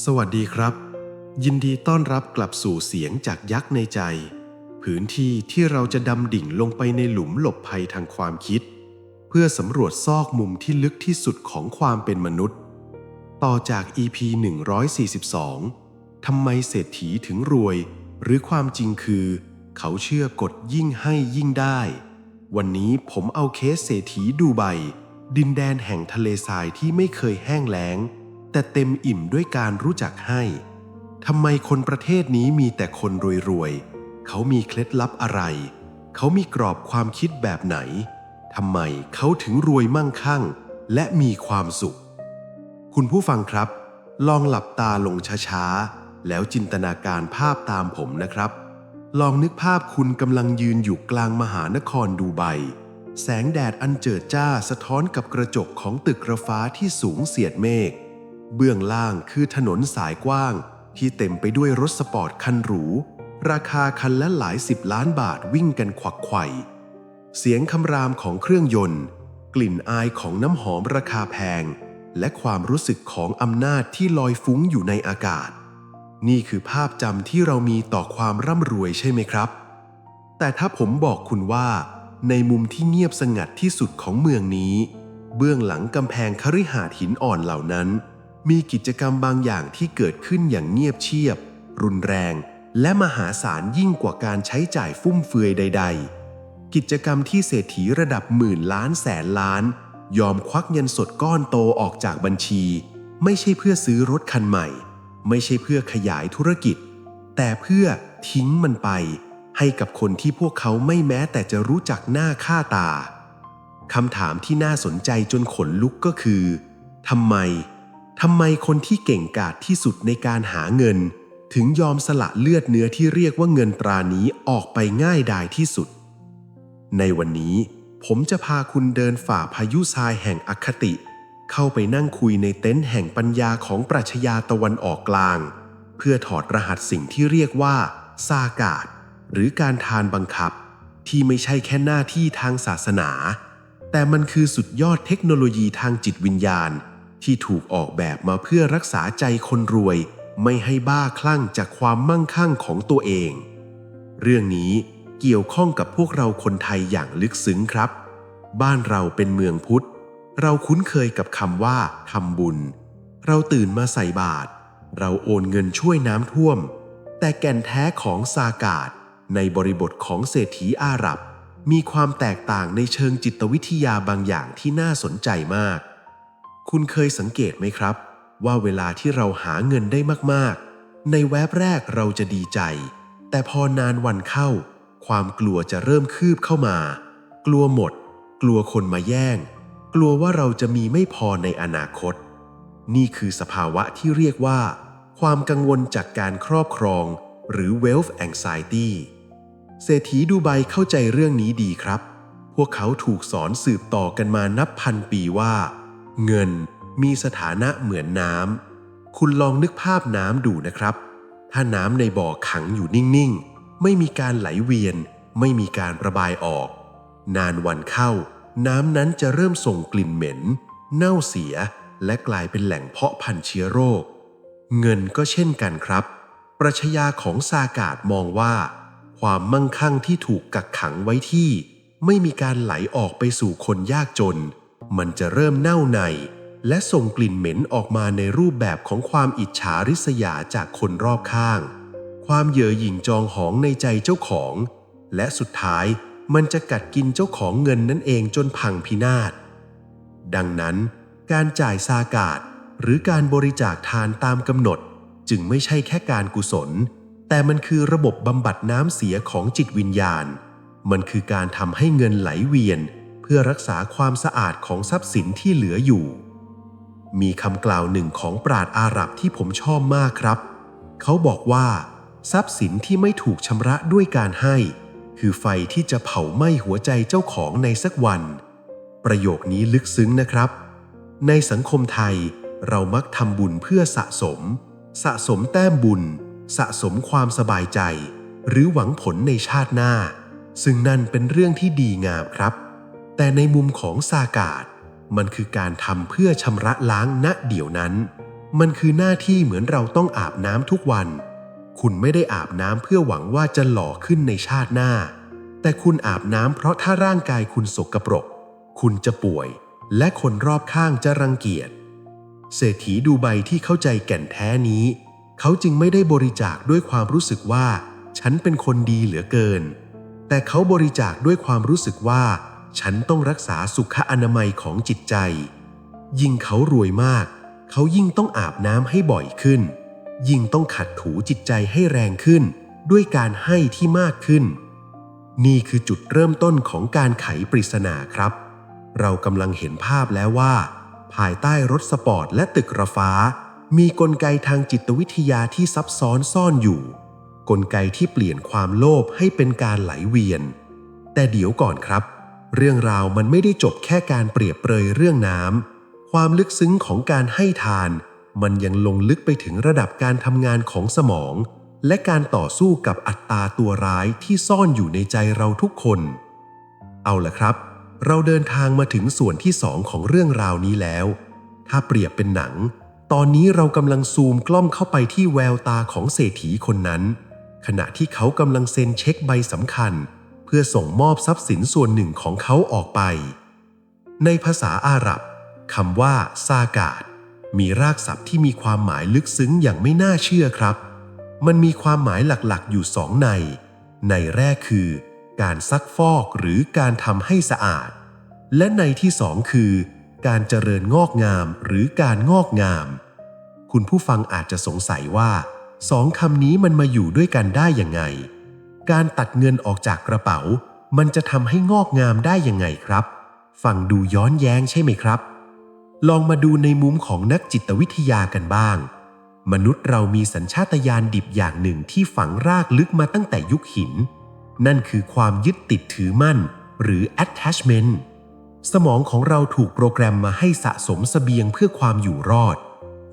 สวัสดีครับ ยินดีต้อนรับกลับสู่เสียงจากยักษ์ในใจ พื้นที่ที่เราจะดำดิ่งลงไปในหลุมหลบภัยทางความคิด เพื่อสำรวจซอกมุมที่ลึกที่สุดของความเป็นมนุษย์ ต่อจาก EP 142ทำไมเศรษฐีถึงรวย หรือความจริงคือ เขาเชื่อกฎยิ่งให้ยิ่งได้ วันนี้ผมเอาเคสเศรษฐีดูไบดินแดนแห่งทะเลทรายที่ไม่เคยแห้งแล้ง แต่เต็มอิ่มด้วยการรู้จักให้ทำไมคนประเทศนี้มีแต่คนรวยๆ เขามีเคล็ดลับอะไร เขามีกรอบความคิดแบบไหน ทำไมเขาถึงรวยมั่งคั่ง และมีความสุข คุณผู้ฟังครับ ลองหลับตาลงช้าๆ แล้วจินตนาการภาพตามผมนะครับ ลองนึกภาพคุณกำลังยืนอยู่กลางมหานครดูไบ แสงแดดอันเจิดจ้าสะท้อนกับกระจกของตึกระฟ้าที่สูงเสียดเมฆ เบื้องล่างคือถนนสายกว้างที่เต็มไปด้วยรถสปอร์ตคันหรู ราคาคันละหลายสิบล้านบาทวิ่งกันขวักไข่เสียงคำรามของเครื่องยนต์ กลิ่นอายของน้ำหอมราคาแพง และความรู้สึกของอำนาจที่ลอยฟุ้งอยู่ในอากาศ นี่คือภาพจำที่เรามีต่อความร่ำรวยใช่ไหมครับ แต่ถ้าผมบอกคุณว่า ในมุมที่เงียบสงัดที่สุดของเมืองนี้ เบื้องหลังกำแพงคฤหาสน์หินอ่อนเหล่านั้น มีกิจกรรมบางอย่างที่เกิดขึ้นอย่างเงียบเชียบ รุนแรง และมหาศาลยิ่งกว่าการใช้จ่ายฟุ่มเฟือยใด ๆ กิจกรรมที่เศรษฐีระดับหมื่นล้านแสนล้าน ยอมควักเงินสดก้อนโตออกจากบัญชี ไม่ใช่เพื่อซื้อรถคันใหม่ ไม่ใช่เพื่อขยายธุรกิจ แต่เพื่อทิ้งมันไป ให้กับคนที่พวกเขาไม่แม้แต่จะรู้จักหน้าค่าตาคำถามที่น่าสนใจจนขนลุกก็คือทำไม ทำไมคนที่เก่งกาจที่สุดในการหาเงิน ถึงยอมสละเลือดเนื้อที่เรียกว่าเงินตรานี้ออกไปง่ายดายที่สุด ในวันนี้ผมจะพาคุณเดินฝ่าพายุทรายแห่งอคติ เข้าไปนั่งคุยในเต็นท์แห่งปัญญาของปรัชญาตะวันออกกลาง เพื่อถอดรหัสสิ่งที่เรียกว่าซากาดหรือการทานบังคับ ที่ไม่ใช่แค่หน้าที่ทางศาสนา แต่มันคือสุดยอดเทคโนโลยีทางจิตวิญญาณ ที่ถูกออกแบบมาเพื่อรักษาใจคนรวย ไม่ให้บ้าคลั่งจากความมั่งคั่งของตัวเอง เรื่องนี้เกี่ยวข้องกับพวกเราคนไทยอย่างลึกซึ้งครับ บ้านเราเป็นเมืองพุทธ เราคุ้นเคยกับคำว่าทำบุญ เราตื่นมาใส่บาตรเราโอนเงินช่วยน้ำท่วม แต่แก่นแท้ของซากาดในบริบทของเศรษฐีอาหรับ มีความแตกต่างในเชิงจิตวิทยาบางอย่างที่น่าสนใจมาก คุณเคยสังเกตไหมครับ ว่าเวลาที่เราหาเงินได้มากๆ ในแวบแรกเราจะดีใจ แต่พอนานวันเข้า ความกลัวจะเริ่มคืบเข้ามา กลัวหมด กลัวคนมาแย่ง กลัวว่าเราจะมีไม่พอในอนาคต นี่คือสภาวะที่เรียกว่า ความกังวลจากการครอบครอง หรือ wealth anxiety เศรษฐีดูไบเข้าใจเรื่องนี้ดีครับ พวกเขาถูกสอนสืบต่อกันมานับพันปีว่า เงินมีสถานะเหมือนน้ำ คุณลองนึกภาพน้ำดูนะครับ ถ้าน้ำในบ่อขังอยู่นิ่งๆ ไม่มีการไหลเวียน ไม่มีการระบายออก นานวันเข้า น้ำนั้นจะเริ่มส่งกลิ่นเหม็น เน่าเสียและกลายเป็นแหล่งเพาะพันธุ์เชื้อโรค เงินก็เช่นกันครับ ปรัชญาของซากาดมองว่า ความมั่งคั่งที่ถูกกักขังไว้ที่ ไม่มีการไหลออกไปสู่คนยากจน มันจะเริ่มเน่าใน และส่งกลิ่นเหม็นออกมาในรูปแบบของความอิจฉาริษยาจากคนรอบข้าง ความเย่อหยิ่งจองหองในใจเจ้าของ และสุดท้ายมันจะกัดกินเจ้าของเงินนั่นเองจนพังพินาศ ดังนั้น การจ่ายซากาดหรือการบริจาคทานตามกำหนด จึงไม่ใช่แค่การกุศล แต่มันคือระบบบำบัดน้ำเสียของจิตวิญญาณ มันคือการทำให้เงินไหลเวียน พื่อรักษาความสะอาดของทรัพย์สินที่เหลืออยู่ มีคำกล่าวหนึ่งของปราดอาหรับที่ผมชอบมากครับ เขาบอกว่า ทรัพย์สินที่ไม่ถูกชำระด้วยการให้ คือไฟที่จะเผาไหม้หัวใจเจ้าของในสักวัน ประโยคนี้ลึกซึ้งนะครับ ในสังคมไทยเรามักทำบุญเพื่อสะสม สะสมแต้มบุญ สะสมความสบายใจ หรือหวังผลในชาติหน้า ซึ่งนั่นเป็นเรื่องที่ดีงามครับ แต่ในมุมของซากาดมันคือการทำเพื่อชำระล้างณเดี๋ยวนั้น มันคือหน้าที่เหมือนเราต้องอาบน้ำทุกวัน คุณไม่ได้อาบน้ำเพื่อหวังว่าจะหล่อขึ้นในชาติหน้า แต่คุณอาบน้ำเพราะถ้าร่างกายคุณสกปรก คุณจะป่วย และคนรอบข้างจะรังเกียจ เศรษฐีดูไบที่เข้าใจแก่นแท้นี้ เขาจึงไม่ได้บริจาคด้วยความรู้สึกว่า ฉันเป็นคนดีเหลือเกิน แต่เขาบริจาคด้วยความรู้สึกว่า ฉันต้องรักษาสุขอนามัยของจิตใจ ยิ่งเขารวยมาก เขายิ่งต้องอาบน้ำให้บ่อยขึ้น ยิ่งต้องขัดถูจิตใจให้แรงขึ้น ด้วยการให้ที่มากขึ้น นี่คือจุดเริ่มต้นของการไขปริศนาครับ เรากำลังเห็นภาพแล้วว่า ภายใต้รถสปอร์ตและตึกระฟ้า มีกลไกทางจิตวิทยาที่ซับซ้อนซ่อนอยู่ กลไกที่เปลี่ยนความโลภให้เป็นการไหลเวียน แต่เดี๋ยวก่อนครับ เรื่องราวมันไม่ได้จบแค่การเปรียบเปรยเรื่องน้ำ ความลึกซึ้งของการให้ทาน มันยังลงลึกไปถึงระดับการทำงานของสมอง และการต่อสู้กับอัตตาตัวร้ายที่ซ่อนอยู่ในใจเราทุกคน เอาละครับ เราเดินทางมาถึงส่วนที่สองของเรื่องราวนี้แล้ว ถ้าเปรียบเป็นหนัง ตอนนี้เรากำลังซูมกล้องเข้าไปที่แววตาของเศรษฐีคนนั้น ขณะที่เขากำลังเซ็นเช็คใบสำคัญ พื่อส่งมอบทรัพย์สินส่วนหนึ่งของเขาออกไป ในภาษาอาหรับคำว่าซากาดมีรากศัพท์ที่มีความหมายลึกซึ้งอย่างไม่น่าเชื่อครับ มันมีความหมายหลักๆ อยู่สองใน ในแรกคือ การซักฟอกหรือการทำให้สะอาด และในที่สองคือ การเจริญงอกงามหรือการงอกงาม คุณผู้ฟังอาจจะสงสัยว่าสองคำนี้มันมาอยู่ด้วยกันได้ยังไง การตัดเงินออกจากกระเป๋า มันจะทำให้งอกงามได้ยังไงครับ ฟังดูย้อนแย้งใช่ไหมครับ ลองมาดูในมุมของนักจิตวิทยากันบ้าง มนุษย์เรามีสัญชาตญาณดิบอย่างหนึ่งที่ฝังรากลึกมาตั้งแต่ยุคหิน นั่นคือความยึดติดถือมั่น หรือ attachment สมองของเราถูกโปรแกรมมาให้สะสมเสบียงเพื่อความอยู่รอด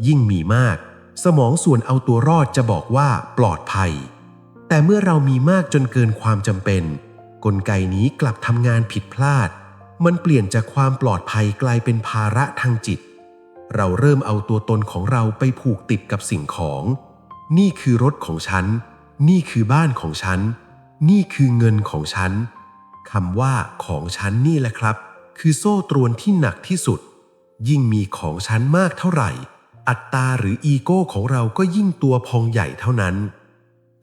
ยิ่งมีมาก สมองส่วนเอาตัวรอดจะบอกว่าปลอดภัย แต่เมื่อเรามีมากจนเกินความจำเป็น กลไกนี้กลับทำงานผิดพลาด มันเปลี่ยนจากความปลอดภัยกลายเป็นภาระทางจิต เราเริ่มเอาตัวตนของเราไปผูกติดกับสิ่งของ นี่คือรถของฉัน นี่คือบ้านของฉัน นี่คือเงินของฉันคำว่าของฉันนี่แหละครับ คือโซ่ตรวนที่หนักที่สุด ยิ่งมีของฉันมากเท่าไหร่ อัตตาหรืออีโก้ของเราก็ยิ่งตัวพองใหญ่เท่านั้น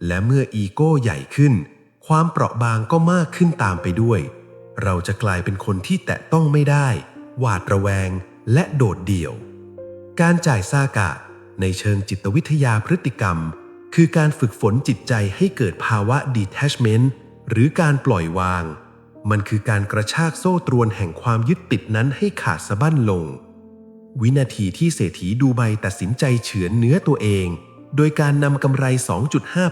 และเมื่ออีโก้ใหญ่ขึ้น ความเปราะบางก็มากขึ้นตามไปด้วย เราจะกลายเป็นคนที่แตะต้องไม่ได้ หวาดระแวง และโดดเดี่ยว การจ่ายซากะ ในเชิงจิตวิทยาพฤติกรรม คือการฝึกฝนจิตใจให้เกิดภาวะ detachment หรือการปล่อยวาง มันคือการกระชากโซ่ตรวนแห่งความยึดติดนั้นให้ขาดสะบั้นลง วินาทีที่เศรษฐีดูไบตัดสินใจเฉือนเนื้อตัวเอง โดยการนำกำไร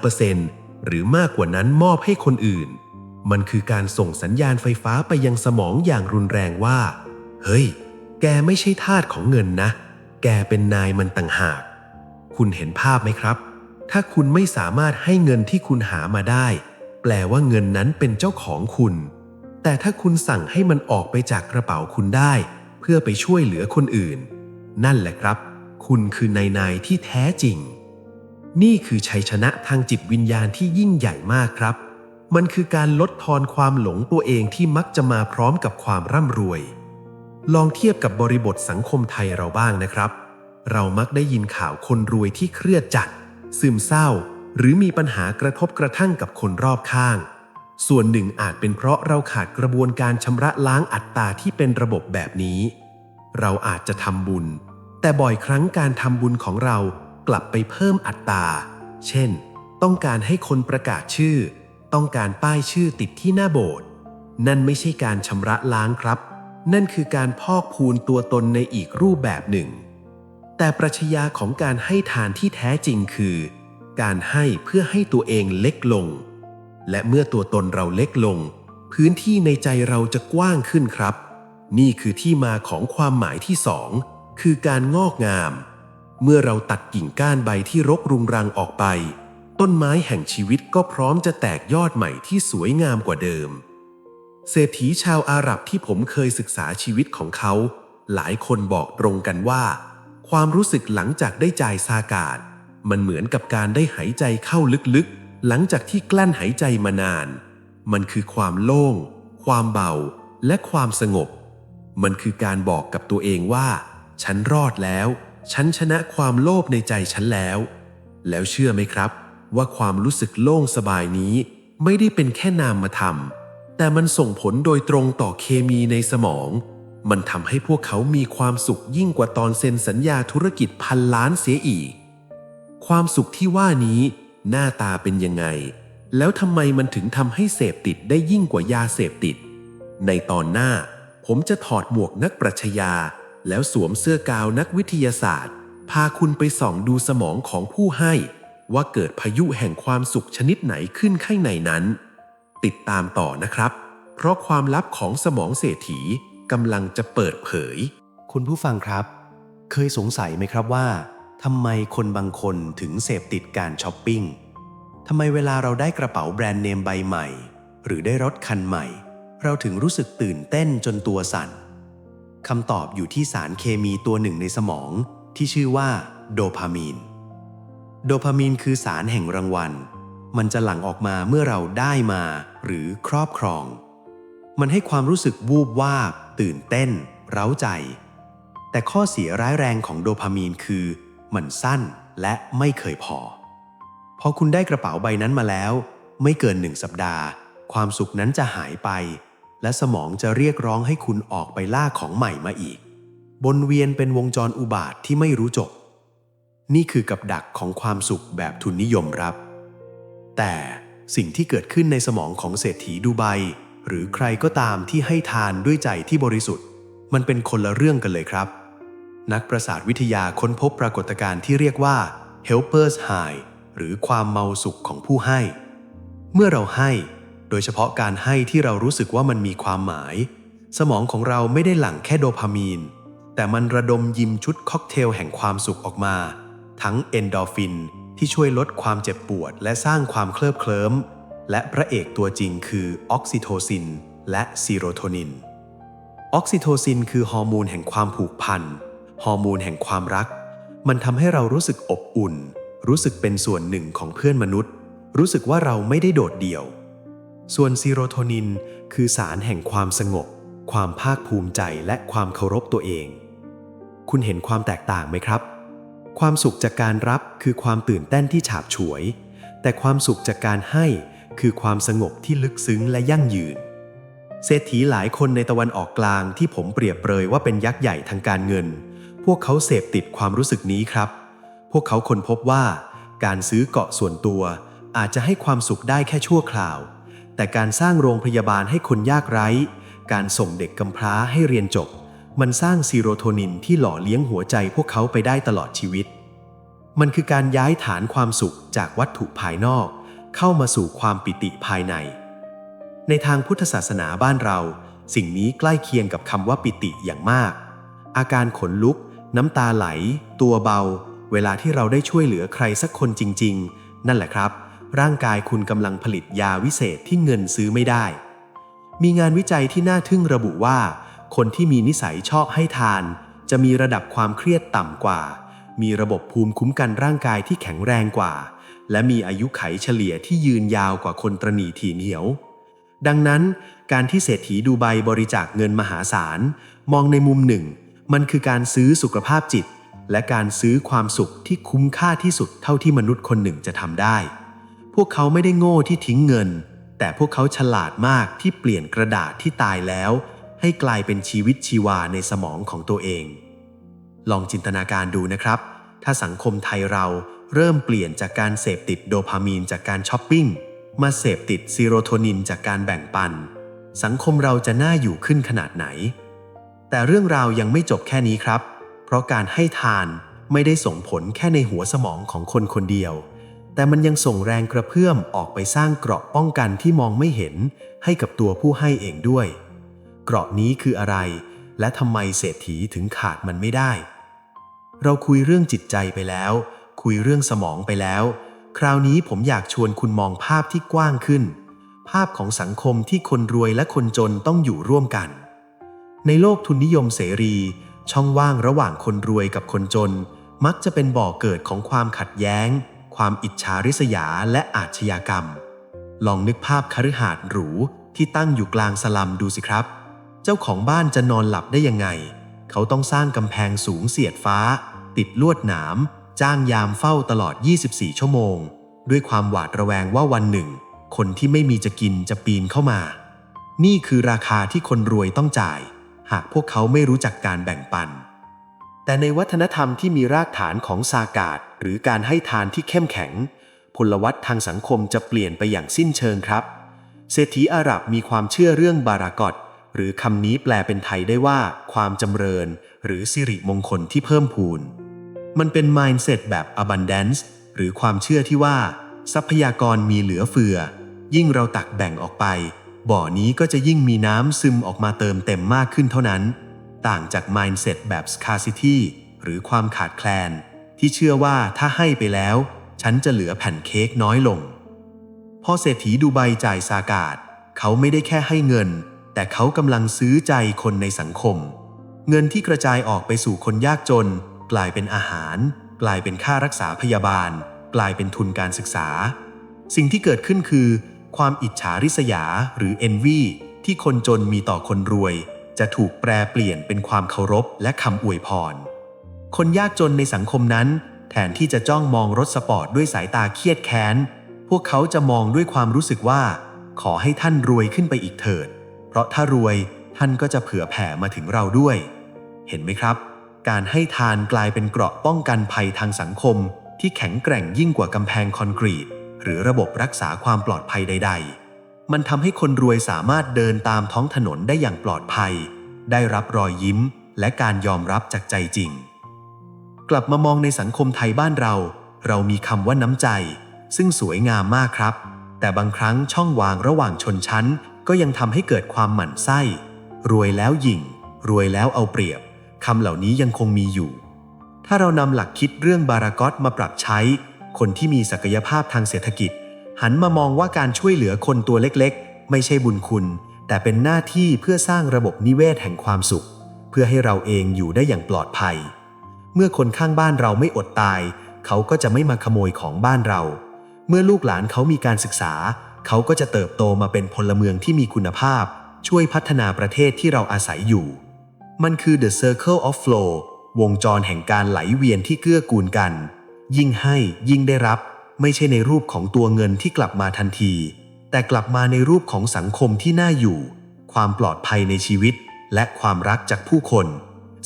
2.5%หรือมากกว่านั้นมอบให้คนอื่น มันคือการส่งสัญญาณไฟฟ้าไปยังสมองอย่างรุนแรงว่า เฮ้ย แกไม่ใช่ทาสของเงินนะ แกเป็นนายมันต่างหาก คุณเห็นภาพไหมครับ ถ้าคุณไม่สามารถให้เงินที่คุณหามาได้ แปลว่าเงินนั้นเป็นเจ้าของคุณ แต่ถ้าคุณสั่งให้มันออกไปจากกระเป๋าคุณได้ เพื่อไปช่วยเหลือคนอื่น นั่นแหละครับ คุณคือนายนายที่แท้จริง นี่คือชัยชนะทางจิตวิญญาณที่ยิ่งใหญ่มากครับ มันคือการลดทอนความหลงตัวเองที่มักจะมาพร้อมกับความร่ำรวย ลองเทียบกับบริบทสังคมไทยเราบ้างนะครับ เรามักได้ยินข่าวคนรวยที่เครียดจัด ซึมเศร้า หรือมีปัญหากระทบกระทั่งกับคนรอบข้าง ส่วนหนึ่งอาจเป็นเพราะเราขาดกระบวนการชำระล้างอัตตาที่เป็นระบบแบบนี้ เราอาจจะทำบุญ แต่บ่อยครั้งการทำบุญของเรา กลับไปเพิ่มอัตตาเช่น ต้องการให้คนประกาศชื่อ ต้องการป้ายชื่อติดที่หน้าโบสถ์ นั่นไม่ใช่การชำระล้างครับ นั่นคือการพอกพูนตัวตนในอีกรูปแบบหนึ่ง แต่ปรัชญาของการให้ทานที่แท้จริงคือ การให้เพื่อให้ตัวเองเล็กลง และเมื่อตัวตนเราเล็กลง พื้นที่ในใจเราจะกว้างขึ้นครับ นี่คือที่มาของความหมายที่สองคือการงอกงาม เมื่อเราตัดกิ่งก้านใบที่รกรุงรังออกไป ต้นไม้แห่งชีวิตก็พร้อมจะแตกยอดใหม่ที่สวยงามกว่าเดิม เศรษฐีชาวอาหรับที่ผมเคยศึกษาชีวิตของเขา หลายคนบอกตรงกันว่า ความรู้สึกหลังจากได้จ่ายซากาดมันเหมือนกับการได้หายใจเข้าลึกๆ หลังจากที่กลั้นหายใจมานาน มันคือความโล่ง ความเบา และความสงบ มันคือการบอกกับตัวเองว่า ฉันรอดแล้ว ฉันชนะความโลภในใจฉันแล้ว แล้วเชื่อไหมครับ ว่าความรู้สึกโล่งสบายนี้ ไม่ได้เป็นแค่นามธรรมแต่มันส่งผลโดยตรงต่อเคมีในสมอง มันทำให้พวกเขามีความสุขยิ่งกว่าตอนเซ็นสัญญาธุรกิจพันล้านเสียอีก ความสุขที่ว่านี้ หน้าตาเป็นยังไง แล้วทำไมมันถึงทำให้เสพติดได้ยิ่งกว่ายาเสพติด ในตอนหน้า ผมจะถอดหมวกนักปรัชญา แล้วสวมเสื้อกาวนักวิทยาศาสตร์ พาคุณไปส่องดูสมองของผู้ให้ ว่าเกิดพายุแห่งความสุขชนิดไหนขึ้นข้างในนั้น ติดตามต่อนะครับ เพราะความลับของสมองเศรษฐีกำลังจะเปิดเผย คุณผู้ฟังครับ เคยสงสัยไหมครับว่าทำไมคนบางคนถึงเสพติดการช้อปปิ้งทำไมเวลาเราได้กระเป๋าแบรนด์เนมใบใหม่ หรือได้รถคันใหม่ เราถึงรู้สึกตื่นเต้นจนตัวสั่น คำตอบอยู่ที่สารเคมีตัวหนึ่งในสมองที่ชื่อว่าโดพามีน โดพามีนคือสารแห่งรางวัล มันจะหลั่งออกมาเมื่อเราได้มาหรือครอบครอง มันให้ความรู้สึกวูบวาบ ตื่นเต้น เร้าใจ แต่ข้อเสียร้ายแรงของโดพามีนคือ มันสั้นและไม่เคยพอ พอคุณได้กระเป๋าใบนั้นมาแล้ว ไม่เกินหนึ่งสัปดาห์ ความสุขนั้นจะหายไป และสมองจะเรียกร้องให้คุณออกไปล่าของใหม่มาอีก บนเวียนเป็นวงจรอุบาทที่ไม่รู้จบ นี่คือกับดักของความสุขแบบทุนนิยมครับ แต่สิ่งที่เกิดขึ้นในสมองของเศรษฐีดูไบหรือใครก็ตามที่ให้ทานด้วยใจที่บริสุทธิ์ มันเป็นคนละเรื่องกันเลยครับ นักประสาทวิทยาค้นพบปรากฏการณ์ที่เรียกว่า helpers high หรือความเมาสุขของผู้ให้ เมื่อเราให้ โดยเฉพาะการให้ที่เรารู้สึกว่ามันมีความหมาย สมองของเราไม่ได้หลั่งแค่โดพามีน แต่มันระดมยิมชุดค็อกเทลแห่งความสุขออกมา ทั้งเอนโดฟินที่ช่วยลดความเจ็บปวด และสร้างความเคลิบเคลิ้ม และพระเอกตัวจริงคือออกซิโทซิน และซีโรโทนิน ออกซิโทซินคือฮอร์โมนแห่งความผูกพัน ฮอร์โมนแห่งความรัก มันทำให้เรารู้สึกอบอุ่น รู้สึกเป็นส่วนหนึ่งของเพื่อนมนุษย์ รู้สึกว่าเราไม่ได้โดดเดี่ยว ส่วนซีโรโทนินคือสารแห่งความสงบ ความภาคภูมิใจและความเคารพตัวเอง คุณเห็นความแตกต่างไหมครับ ความสุขจากการรับคือความตื่นเต้นที่ฉาบฉวย แต่ความสุขจากการให้คือความสงบที่ลึกซึ้งและยั่งยืน เศรษฐีหลายคนในตะวันออกกลางที่ผมเปรียบเปรยว่าเป็นยักษ์ใหญ่ทางการเงิน พวกเขาเสพติดความรู้สึกนี้ครับ พวกเขาค้นพบว่า การซื้อเกาะส่วนตัวอาจจะให้ความสุขได้แค่ชั่วคราว แต่การสร้างโรงพยาบาลให้คนยากไร้ การส่งเด็กกำพร้าให้เรียนจบ มันสร้างซีโรโทนินที่หล่อเลี้ยงหัวใจพวกเขาไปได้ตลอดชีวิต มันคือการย้ายฐานความสุขจากวัตถุภายนอก เข้ามาสู่ความปิติภายใน ในทางพุทธศาสนาบ้านเรา สิ่งนี้ใกล้เคียงกับคำว่าปิติอย่างมาก อาการขนลุก น้ำตาไหล ตัวเบา เวลาที่เราได้ช่วยเหลือใครสักคนจริง ๆ นั่นแหละครับ ร่างกายคุณกำลังผลิตยาวิเศษที่เงินซื้อไม่ได้ มีงานวิจัยที่น่าทึ่งระบุว่า คนที่มีนิสัยชอบให้ทาน จะมีระดับความเครียดต่ำกว่า มีระบบภูมิคุ้มกันร่างกายที่แข็งแรงกว่า และมีอายุไขเฉลี่ยที่ยืนยาวกว่าคนตรณีถีเหนียว ดังนั้น การที่เศรษฐีดูไบบริจาคเงินมหาศาล มองในมุมหนึ่ง มันคือการซื้อสุขภาพจิต และการซื้อความสุขที่คุ้มค่าที่สุดเท่าที่มนุษย์คนหนึ่งจะทำได้ พวกเขาไม่ได้โง่ที่ทิ้งเงิน แต่พวกเขาฉลาดมากที่เปลี่ยนกระดาษที่ตายแล้ว ให้กลายเป็นชีวิตชีวาในสมองของตัวเอง ลองจินตนาการดูนะครับ ถ้าสังคมไทยเราเริ่มเปลี่ยนจากการเสพติดโดพามีนจากการช้อปปิ้ง มาเสพติดซีโรโทนินจากการแบ่งปัน สังคมเราจะน่าอยู่ขึ้นขนาดไหน แต่เรื่องราวยังไม่จบแค่นี้ครับ เพราะการให้ทานไม่ได้ส่งผลแค่ในหัวสมองของคนคนเดียว แต่มันยังส่งแรงกระเพื่อมออกไปสร้างเกราะป้องกันที่มองไม่เห็นให้กับตัวผู้ให้เองด้วย เกราะนี้คืออะไร และทำไมเศรษฐีถึงขาดมันไม่ได้ เราคุยเรื่องจิตใจไปแล้ว คุยเรื่องสมองไปแล้ว คราวนี้ผมอยากชวนคุณมองภาพที่กว้างขึ้น ภาพของสังคมที่คนรวยและคนจนต้องอยู่ร่วมกัน ในโลกทุนนิยมเสรี ช่องว่างระหว่างคนรวยกับคนจน มักจะเป็นบ่อเกิดของความขัดแย้ง ความอิจฉาริษยาและอาชญากรรม ลองนึกภาพคฤหาสน์หรูที่ตั้งอยู่กลางสลัมดูสิครับ เจ้าของบ้านจะนอนหลับได้ยังไง เขาต้องสร้างกำแพงสูงเสียดฟ้า ติดลวดหนาม จ้างยามเฝ้าตลอด 24 ชั่วโมง ด้วยความหวาดระแวงว่าวันหนึ่ง คนที่ไม่มีจะกินจะปีนเข้ามา นี่คือราคาที่คนรวยต้องจ่าย หากพวกเขาไม่รู้จักการแบ่งปัน แต่ในวัฒนธรรมที่มีรากฐานของซากาดหรือการให้ทานที่เข้มแข็ง พลวัตทางสังคมจะเปลี่ยนไปอย่างสิ้นเชิงครับ เศรษฐีอาหรับมีความเชื่อเรื่องบารากอตหรือคำนี้แปลเป็นไทยได้ว่า ความจำเริญ หรือสิริมงคลที่เพิ่มพูน มันเป็น mindset แบบ abundance หรือความเชื่อที่ว่า ทรัพยากรมีเหลือเฟือ ยิ่งเราตักแบ่งออกไป บ่อนี้ก็จะยิ่งมีน้ำซึมออกมาเติมเต็มมากขึ้นเท่านั้น ต่างจาก mindset แบบ scarcity หรือความขาดแคลน ที่เชื่อว่าถ้าให้ไปแล้ว ฉันจะเหลือแผ่นเค้กน้อยลง พอเศรษฐีดูไบจ่ายซากาดเขาไม่ได้แค่ให้เงิน แต่เขากำลังซื้อใจคนในสังคม เงินที่กระจายออกไปสู่คนยากจน กลายเป็นอาหาร กลายเป็นค่ารักษาพยาบาล กลายเป็นทุนการศึกษา สิ่งที่เกิดขึ้นคือ ความอิจฉาริษยาหรือ envy ที่คนจนมีต่อคนรวย จะถูกแปลเปลี่ยนเป็นความเคารพและคำอวยพร คนยากจนในสังคมนั้น แทนที่จะจ้องมองรถสปอร์ตด้วยสายตาเครียดแค้น พวกเขาจะมองด้วยความรู้สึกว่า ขอให้ท่านรวยขึ้นไปอีกเถิด เพราะถ้ารวยท่านก็จะเผื่อแผ่มาถึงเราด้วย เห็นไหมครับ การให้ทานกลายเป็นเกราะป้องกันภัยทางสังคม ที่แข็งแกร่งยิ่งกว่ากำแพงคอนกรีต หรือระบบรักษาความปลอดภัยใด ๆ มันทำให้คนรวยสามารถเดินตามท้องถนนได้อย่างปลอดภัย ได้รับรอยยิ้มและการยอมรับจากใจจริง กลับมามองในสังคมไทยบ้านเรา เรามีคำว่าน้ำใจ ซึ่งสวยงามมากครับ แต่บางครั้งช่องวางระหว่างชนชั้น ก็ยังทำให้เกิดความหมั่นไส้ รวยแล้วหยิ่ง รวยแล้วเอาเปรียบคำเหล่านี้ยังคงมีอยู่ ถ้าเรานำหลักคิดเรื่องบารากอตมาปรับใช้ คนที่มีศักยภาพทางเศรษฐกิจ หันมามองว่าการช่วยเหลือคนตัวเล็กๆ ไม่ใช่บุญคุณ แต่เป็นหน้าที่เพื่อสร้างระบบนิเวศแห่งความสุข เพื่อให้เราเองอยู่ได้อย่างปลอดภัย เมื่อคนข้างบ้านเราไม่อดตาย เขาก็จะไม่มาขโมยของบ้านเรา เมื่อลูกหลานเขามีการศึกษา เขาก็จะเติบโตมาเป็นพลเมืองที่มีคุณภาพ ช่วยพัฒนาประเทศที่เราอาศัยอยู่ มันคือ the circle of flow วงจรแห่งการไหลเวียนที่เกื้อกูลกัน ยิ่งให้ยิ่งได้รับ ไม่ใช่ในรูปของตัวเงินที่กลับมาทันที แต่กลับมาในรูปของสังคมที่น่าอยู่ ความปลอดภัยในชีวิต และความรักจากผู้คน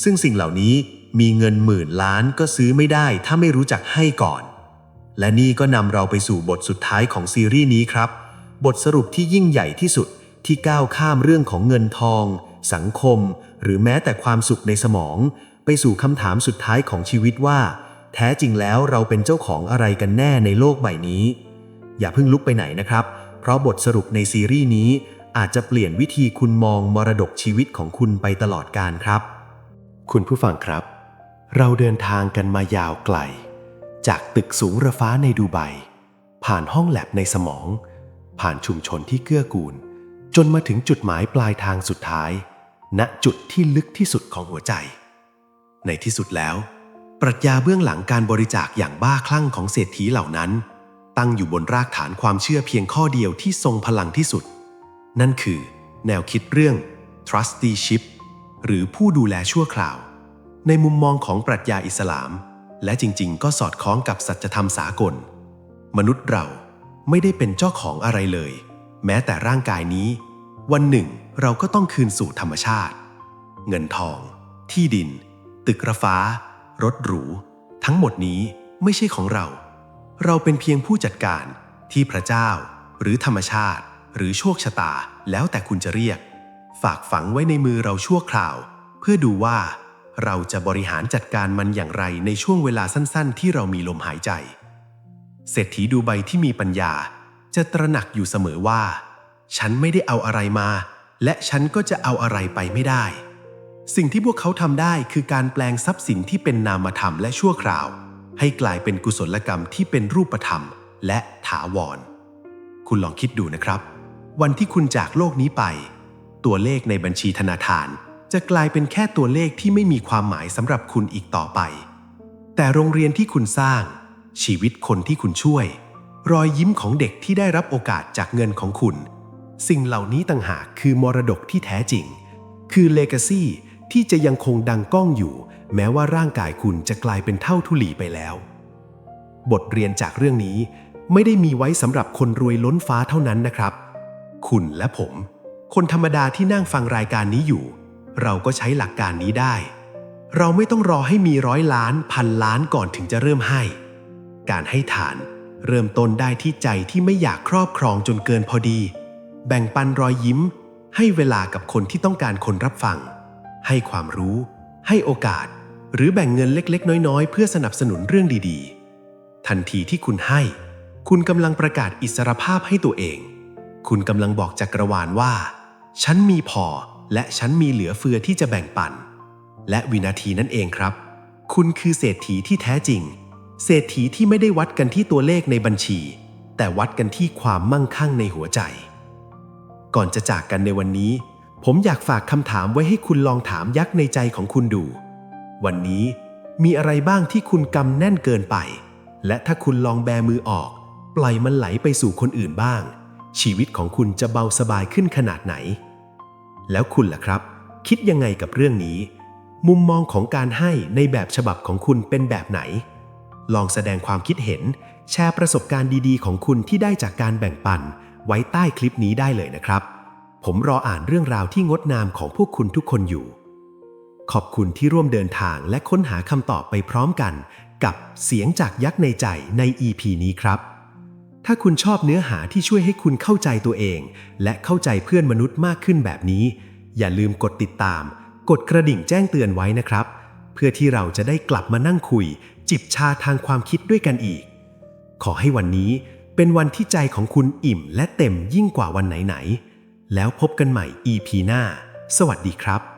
ซึ่งสิ่งเหล่านี้มีเงินหมื่นล้านก็ซื้อไม่ได้ถ้าไม่รู้จักให้ก่อน และนี่ก็นำเราไปสู่บทสุดท้ายของซีรีส์นี้ครับ บทสรุปที่ยิ่งใหญ่ที่สุดที่ก้าวข้ามเรื่องของเงินทอง สังคม หรือแม้แต่ความสุขในสมอง ไปสู่คำถามสุดท้ายของชีวิตว่า แท้จริงแล้วเราเป็นเจ้าของอะไรกันแน่ในโลกใบนี้ อย่าเพิ่งลุกไปไหนนะครับ เพราะบทสรุปในซีรีส์นี้อาจจะเปลี่ยนวิธีคุณมองมรดกชีวิตของคุณไปตลอดกาลครับ คุณผู้ฟังครับ เราเดินทางกันมายาวไกล จากตึกสูงระฟ้าในดูไบผ่านห้องแลบในสมอง ผ่านชุมชนที่เกื้อกูล จนมาถึงจุดหมายปลายทางสุดท้าย ณจุดที่ลึกที่สุดของหัวใจ ในที่สุดแล้ว ปรัชญาเบื้องหลังการบริจาคอย่างบ้าคลั่งของเศรษฐีเหล่านั้น ตั้งอยู่บนรากฐานความเชื่อเพียงข้อเดียวที่ทรงพลังที่สุด นั่นคือ แนวคิดเรื่อง trusteeship หรือผู้ดูแลชั่วคราว ในมุมมองของปรัชญาอิสลาม และจริงๆ ก็สอดคล้องกับสัจธรรมสากล มนุษย์เราไม่ได้เป็นเจ้าของอะไรเลย แม้แต่ร่างกายนี้ วันหนึ่งเราก็ต้องคืนสู่ธรรมชาติ เงินทอง ที่ดิน ตึกระฟ้า รถหรู ทั้งหมดนี้ไม่ใช่ของเรา เราเป็นเพียงผู้จัดการที่พระเจ้า หรือธรรมชาติ หรือโชคชะตาแล้วแต่คุณจะเรียก ฝากฝังไว้ในมือเราชั่วคราว เพื่อดูว่า เราจะบริหารจัดการมันอย่างไรในช่วงเวลาสั้น ๆ ที่เรามีลมหายใจ เศรษฐีดูใบที่มีปัญญา จะตระหนักอยู่เสมอว่า ฉันไม่ได้เอาอะไรมา และฉันก็จะเอาอะไรไปไม่ได้ สิ่งที่พวกเขาทำได้คือการแปลงทรัพย์สินที่เป็นนามธรรมและชั่วคราว ให้กลายเป็นกุศลกรรมที่เป็นรูปธรรม และถาวร คุณลองคิดดูนะครับ วันที่คุณจากโลกนี้ไป ตัวเลขในบัญชีธนาคาร จะกลายเป็นแค่ตัวเลขที่ไม่มีความหมายสำหรับคุณอีกต่อไป แต่โรงเรียนที่คุณสร้าง ชีวิตคนที่คุณช่วย รอยยิ้มของเด็กที่ได้รับโอกาสจากเงินของคุณ สิ่งเหล่านี้ต่างหากคือมรดกที่แท้จริง คือเลกาซี่ ที่จะยังคงดังก้องอยู่ แม้ว่าร่างกายคุณจะกลายเป็นเท่าทุลีไปแล้ว บทเรียนจากเรื่องนี้ไม่ได้มีไว้สำหรับคนรวยล้นฟ้าเท่านั้นนะครับ คุณและผม คนธรรมดาที่นั่งฟังรายการนี้อยู่ เราก็ใช้หลักการนี้ได้ เราไม่ต้องรอให้มีร้อยล้านพันล้านก่อนถึงจะเริ่มให้ การให้ทาน เริ่มต้นได้ที่ใจที่ไม่อยากครอบครองจนเกินพอดี แบ่งปันรอยยิ้ม ให้เวลากับคนที่ต้องการคนรับฟัง ให้ความรู้ ให้โอกาส หรือแบ่งเงินเล็กๆ น้อยๆ เพื่อสนับสนุนเรื่องดีๆ ทันทีที่คุณให้ คุณกำลังประกาศอิสรภาพให้ตัวเอง คุณกำลังบอกจักรวาลว่า ฉันมีพอและฉันมีเหลือเฟือที่จะแบ่งปัน และวินาทีนั้นเองครับ คุณคือเศรษฐีที่แท้จริง เศรษฐีที่ไม่ได้วัดกันที่ตัวเลขในบัญชี แต่วัดกันที่ความมั่งคั่งในหัวใจ ก่อนจะจากกันในวันนี้ ผมอยากฝากคำถามไว้ให้คุณลองถามยักษ์ในใจของคุณดู วันนี้มีอะไรบ้างที่คุณกำแน่นเกินไป และถ้าคุณลองแบมือออก ปล่อยมันไหลไปสู่คนอื่นบ้าง ชีวิตของคุณจะเบาสบายขึ้นขนาดไหน แล้วคุณล่ะครับ คิดยังไงกับเรื่องนี้ มุมมองของการให้ในแบบฉบับของคุณเป็นแบบไหน ลองแสดงความคิดเห็น แชร์ประสบการณ์ดีๆ ของคุณที่ได้จากการแบ่งปัน ไว้ใต้คลิปนี้ได้เลยนะครับ ผมรออ่านเรื่องราวที่งดงามของพวกคุณทุกคนอยู่ ขอบคุณที่ร่วมเดินทางและค้นหาคำตอบไปพร้อมกัน กับเสียงจากยักษ์ในใจใน EP นี้ครับ ถ้าคุณชอบเนื้อหาที่ช่วยให้คุณเข้าใจตัวเอง และเข้าใจเพื่อนมนุษย์มากขึ้นแบบนี้ อย่าลืมกดติดตาม กดกระดิ่งแจ้งเตือนไว้นะครับ เพื่อที่เราจะได้กลับมานั่งคุย จิบชาทางความคิดด้วยกันอีก ขอให้วันนี้เป็นวันที่ใจของคุณอิ่มและเต็มยิ่งกว่าวันไหนๆ แล้วพบกันใหม่ EP หน้า สวัสดีครับ